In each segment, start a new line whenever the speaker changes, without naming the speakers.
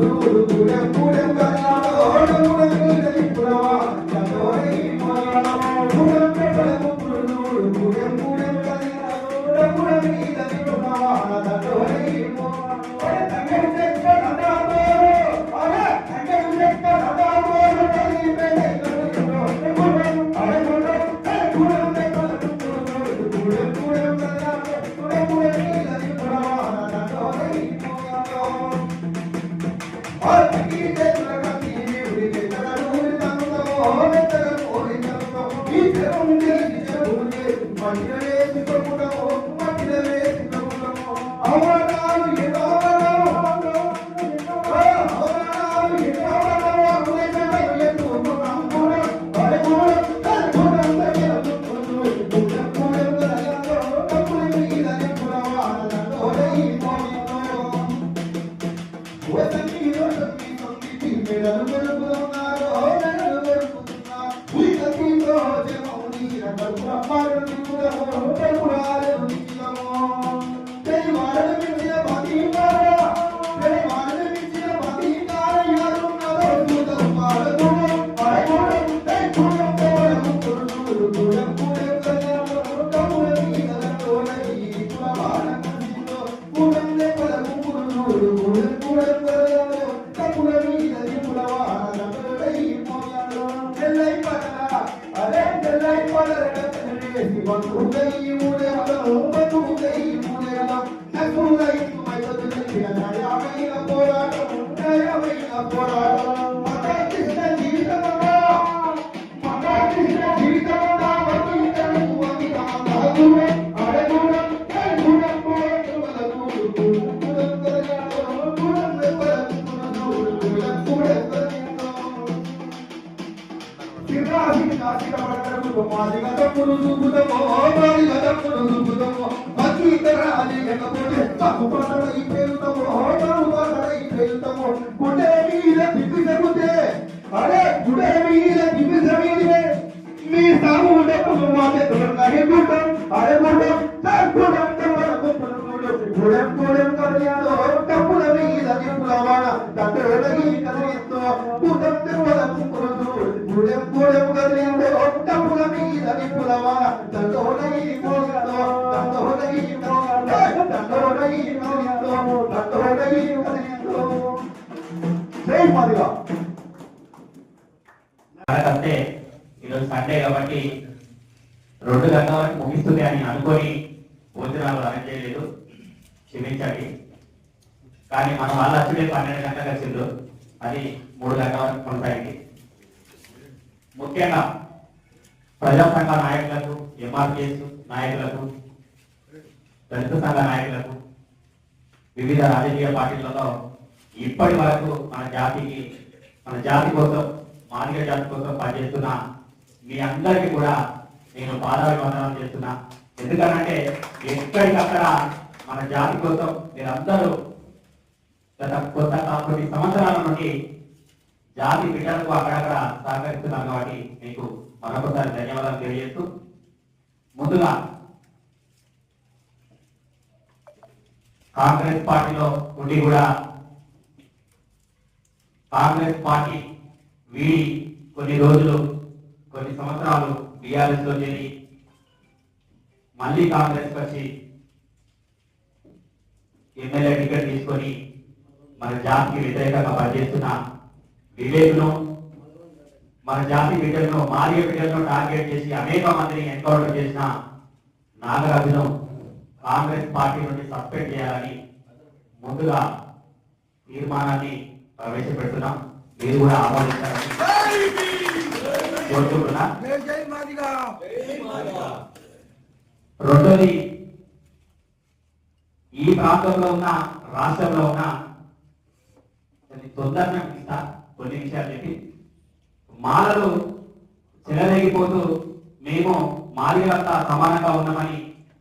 కూడా కూడా Thank you. Father, we put up our మాది గత పురుగు బుధమో మాది గత పురుగు బుధమో అరే గుడే మీద దివ్య సమీరే మీ సాము ఉండే కుటుంబాన్ని తొలగానే గుడ్డం అరే గుడ్డం. మాదిగా.
అంటే ఈరోజు సండే కాబట్టి రెండు గంటల వరకు ముగిస్తుంది అని అనుకొని భోజనాలు అరేంజ్ చేయలేదు. క్షమించండి. కానీ మనం వాళ్ళు వచ్చుడే పన్నెండు గంటలకు వచ్చిండ్రు. అది మూడు గంటల వరకు కొనసాగింది. ముఖ్యంగా ప్రజా సంఘ నాయకులకు ఎంఆర్పిఎస్ నాయకులకు దళిత సంఘ నాయకులకు వివిధ రాజకీయ పార్టీలలో ఇప్పటి వరకు మన జాతికి మన జాతి కోసం మాదిగ జాతి కోసం పనిచేస్తున్న మీ అందరికీ కూడా నేను పాదాభివందనం చేస్తున్నా. ఎందుకనంటే ఎక్కడికక్కడ మన జాతి కోసం మీరందరూ గత కొత్త కొన్ని సంవత్సరాల నుండి జాతి బిడ్డలకు అక్కడక్కడ సహకరిస్తున్నారు కాబట్టి మీకు మరొకసారి ధన్యవాదాలు తెలియజేస్తూ ముందుగా కాంగ్రెస్ పార్టీలో ఉండి కూడా కాంగ్రెస్ పార్టీ వీడి కొన్ని రోజులు కొన్ని సంవత్సరాలు బీఆర్ఎస్లో చేరి మళ్ళీ కాంగ్రెస్ వచ్చి ఎమ్మెల్యే టికెట్ తీసుకొని మన జాతికి వ్యతిరేకంగా పనిచేస్తున్న వివేక్ను మన జాతి బిడ్డలను మారియ బిడ్డలను టార్గెట్ చేసి అనేక మందిని ఎన్కౌంటర్ చేసిన నాగరాజును కాంగ్రెస్ పార్టీ నుండి సస్పెండ్ చేయాలని ముందుగా తీర్మానాన్ని ప్రవేశపెడుతున్నాం. మీరు కూడా ఆమోదించాలని కోరుకుంటున్నా. రెండోది ఈ ప్రాంతంలో ఉన్న రాష్ట్రంలో ఉన్న కొన్ని తొందరగా ఇస్తా కొన్ని విషయాలు చెప్పి. మాలలు చెలరేగిపోతూ మేము మాదిగంతా సమానంగా ఉన్నామని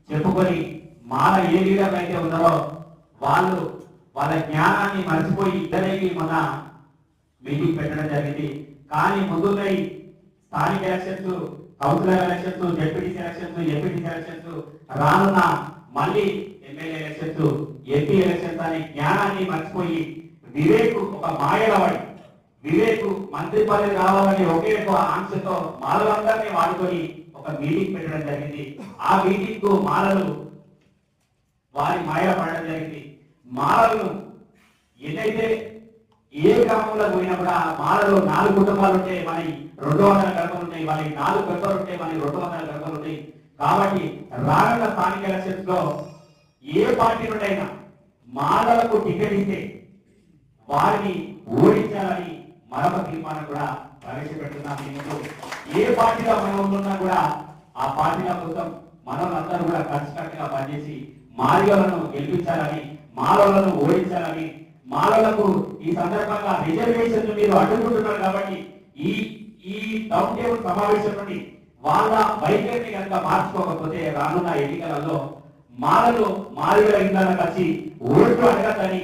చెప్పుకొని మాల ఏ లీడర్లు అయితే ఉన్నారో వాళ్ళు వాళ్ళ జ్ఞానాన్ని మర్చిపోయి ఇద్దరికి మన మీటింగ్ పెట్టడం జరిగింది. కానీ ముందుకై స్థానిక elections councillor elections deputy elections MPT elections రానున్న మళ్ళీ ఎమ్మెల్యే ఎలక్షన్స్ ఎంపీ ఎలక్షన్స్ అనే జ్ఞానాన్ని మర్చిపోయి వివేక్ ఒక మాయలవాడి వివేక్ మంత్రి పదవి రావాలని ఒకే ఒక ఆంక్షతో మాలలందరినీ వాడుకొని ఒక మీటింగ్ పెట్టడం జరిగింది. ఆ మీటింగ్కు మాలలు వారి మాయ పడడం జరిగింది. మాలలు ఏదైతే ఏ గ్రామంలో పోయినా కూడా మాలలో నాలుగు కుటుంబాలు ఉంటాయి. మరి రెండు వందల గడపలు ఉంటాయి. వాళ్ళకి నాలుగు గడపలు ఉంటాయి. మరి రెండు వందల గడపలు ఉంటాయి. కాబట్టి రానున్న స్థానిక ఎలక్షన్స్లో ఏ పార్టీ నుండైనా మాలలకు టికెట్ ఇస్తే వారిని ఓడించాలని మరొక తీర్మానం కూడా ప్రవేశపెడుతున్నాం. ఏ పార్టీలో మనం ఉన్నా కూడా ఆ పార్టీల కోసం మనలందరూ కూడా కలిసికట్టుగా పనిచేసి మాదిగలను గెలిపించాలని మాలలను ఓడించాలని మాలలకు ఈ సందర్భంగా రిజర్వేషన్ మీరు అడ్డుకుంటున్నారు కాబట్టి ఈ ఈ డౌన్ టేబుల్ సమావేశం నుండి వాళ్ళ వైఖరిని కనుక మార్చుకోకపోతే రానున్న ఎన్నికలలో మాలలు మాదిగల ఇంధనకు వచ్చి ఓట్లు అడగద్దని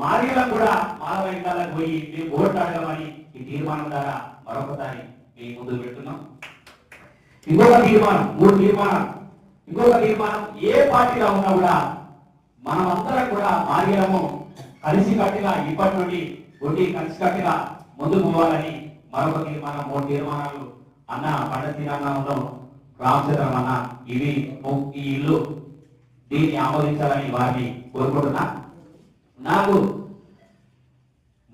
మాదిగలను కూడా మాలవ ఇంధనకు పోయి మేము ఓట్లు అడగమని ఈ తీర్మానం ద్వారా మరొకసారి మేము ముందు పెడుతున్నాం ఇంకొక తీర్మానం మూడు తీర్మానాలు. ఇంకొక తీర్మానం ఏ పార్టీలో ఉన్నా కూడా మనమంతరం కూడా మార్గము కలిసి కట్టిగా ఇప్పటి నుండి ఉండి కలిసి కట్టిగా ముందుకు పోవాలని మరొక తీర్మానం మూడు తీర్మానాలు అన్న పండ తీరంగంలో రామచంద్రం అన్న ఇవి ఈ ఇల్లు దీన్ని ఆమోదించాలని వారిని కోరుకుంటున్నా. నాకు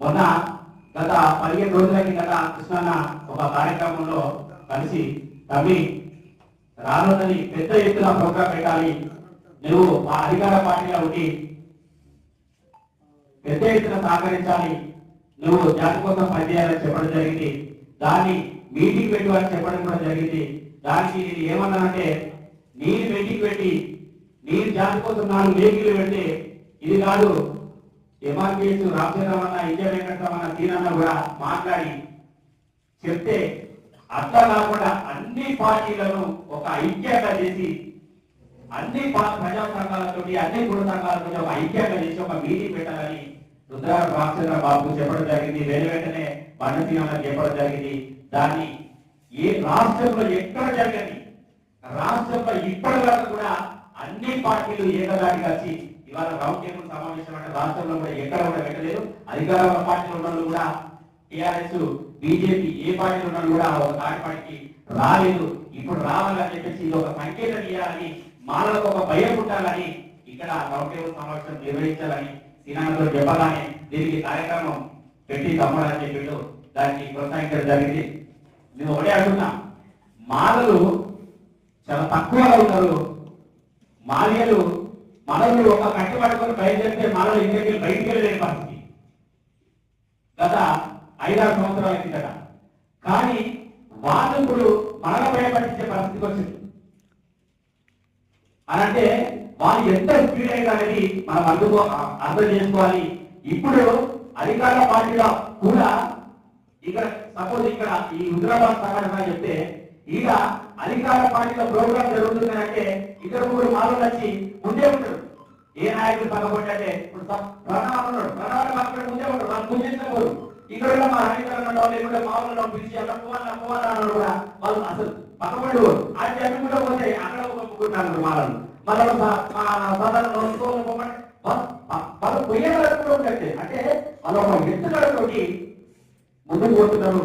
మొన్న గత పదిహేను రోజుల కిందట కృష్ణన్న ఒక కార్యక్రమంలో కలిసి తమ్మి రానున్నది పెద్ద ఎత్తున ప్రోగ్రాం పెట్టాలి. నువ్వు ఆ అధికార పార్టీలో ఉండి పెద్ద ఎత్తున సహకరించాలి. నువ్వు జాతి కోసం పనిచేయాలని చెప్పడం జరిగింది. దాన్ని మీటింగ్ పెట్టు అని చెప్పడం కూడా జరిగింది. దానికి నేను ఏమన్నానంటే నేను మీటింగ్ పెట్టి నేను జాతి కోసం నాలుగు వేగిలు పెడితే ఇది కాదు. ఎంఆర్పిఎస్ రామచంద్రమన్న ఇంజనీర్ వెంకటరమణ దీనన్న కూడా మాట్లాడి చెప్తే అట్లా కాకుండా అన్ని పార్టీలను ఒక ఐక్యంగా చేసి అన్ని ప్రజా సంఘాలతో అన్ని గుణ సంఘాలతో ఒక ఐక్యంగా చేసి ఒక మీటింగ్ పెట్టాలని రుద్ర రామచంద్ర బాబు చెప్పడం జరిగింది. వెను వెంటనే బండసీనలకు చెప్పడం జరిగింది. దాన్ని ఏ రాష్ట్రంలో ఎక్కడ జరగని రాష్ట్రంలో ఇప్పటి వరకు కూడా అన్ని పార్టీలు ఏకదాటిగా వచ్చి ఇవాళ రౌండ్ టేబుల్ సమావేశం అంటే రాష్ట్రంలో కూడా ఎక్కడ కూడా పెట్టలేదు. అధికార పార్టీలు ఉన్న వాళ్ళు కూడా టిఆర్ఎస్ బీజేపీ ఏ పార్టీలు ఉన్నా కూడా ఒక కార్యపాటికి రాలేదు. ఇప్పుడు రావాలని చెప్పేసి ఇది ఒక సంకేతం ఇవ్వాలని మానవులకు ఒక భయం ఉండాలని ఇక్కడ రౌండ్ టేబుల్ సమావేశం నిర్వహించాలని శ్రీనాథ్తో చెప్పాలని దీనికి కార్యక్రమం పెట్టి తమ్మడని చెప్పిండు. దానికి ప్రోత్సహించడం జరిగింది. మేము ఒకటే అంటున్నాం. మాలలు చాలా తక్కువగా ఉన్నారు మాల్యలు మనలు ఒక కట్టి పట్టుకొని బయలుదేరితే మాలలు ఇంటికి బయటికి వెళ్ళలేని పరిస్థితి. గత ఐదారు సంవత్సరాల కిందట కానీ వాళ్ళు ఇప్పుడు మనల భయపడించే పరిస్థితికి వచ్చింది. అనంటే వాళ్ళు ఎంత స్పీడ్ అయింది మనం అందుకో అర్థం చేసుకోవాలి. ఇప్పుడు అధికార పార్టీలో కూడా ఇక్కడ సపోజ్ ఇక్కడ ఈ హుజరాబాద్ సంఘటన చెప్తే ఇక అధికార పార్టీలో ప్రోగ్రామ్ జరుగుతుంది అంటే ఇద్దరు మూడు మాటలు వచ్చి ముందే ఉంటారు. ఏ నాయకుడు పక్కపడి అంటే ఇప్పుడు ప్రణాళిక ఉన్నాడు. ప్రణాళిక ముందే ఉంటాడు. వాళ్ళు ముందే ఇక్కడ మా అధికారులు ఉన్న మామూలు పిలిచి అక్కడ పోవాలా పోవాలా కూడా. వాళ్ళు అసలు పక్కపడి అది అనుకుంటూ పోతే అక్కడ ఒక మాలను మళ్ళీ వాళ్ళు కూడా అంటే వాళ్ళు ఒక ఎత్తుగడతోటి ముందుకు పోతున్నారు.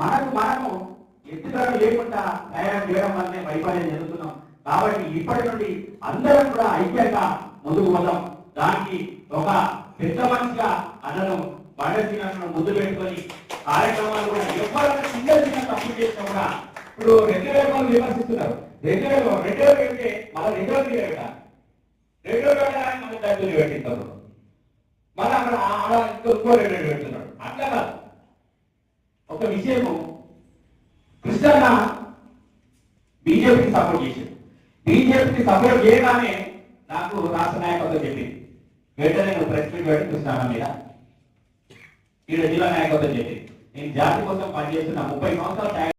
మనకు మనము ఎత్తుగడ లేకుండా ప్రయాణం చేయడం వల్లనే వైఫల్యం జరుగుతున్నాం. కాబట్టి ఇప్పటి నుండి అందరం కూడా ఐక్యంగా ముందుకు పోదాం. దానికి ఒక పెద్ద మనిషిగా అందరం బండసీనను ముందు పెట్టుకొని కార్యక్రమాలు కూడా ఎవరైనా సింగల్ చిన్న తప్పు చేసినా కూడా ఇప్పుడు రెండు వేల విమర్శిస్తున్నారు రెండు వేల రెండు అంటే మళ్ళీ రెండు తీయట పెట్టాలి రెండు వేలు పెట్టాలని డబ్బులు పెట్టిస్తారు మళ్ళీ అక్కడ ఆడ ఇంకో ఇంకో రెండు పెడుతున్నాడు. అట్లా కాదు. ఒక విషయము కృష్ణన్న బీజేపీకి సపోర్ట్ చేశాడు. బీజేపీకి సపోర్ట్ చేయగానే నాకు రాష్ట్ర నాయకత్వం చెప్పింది. వెంటనే నువ్వు ప్రెస్ మీట్ పెట్టి కృష్ణన్న మీద ఈడ జిల్లా నాయకత్వం చెప్పి నేను జాతి కోసం పనిచేస్తున్న ముప్పై సంవత్సరాలు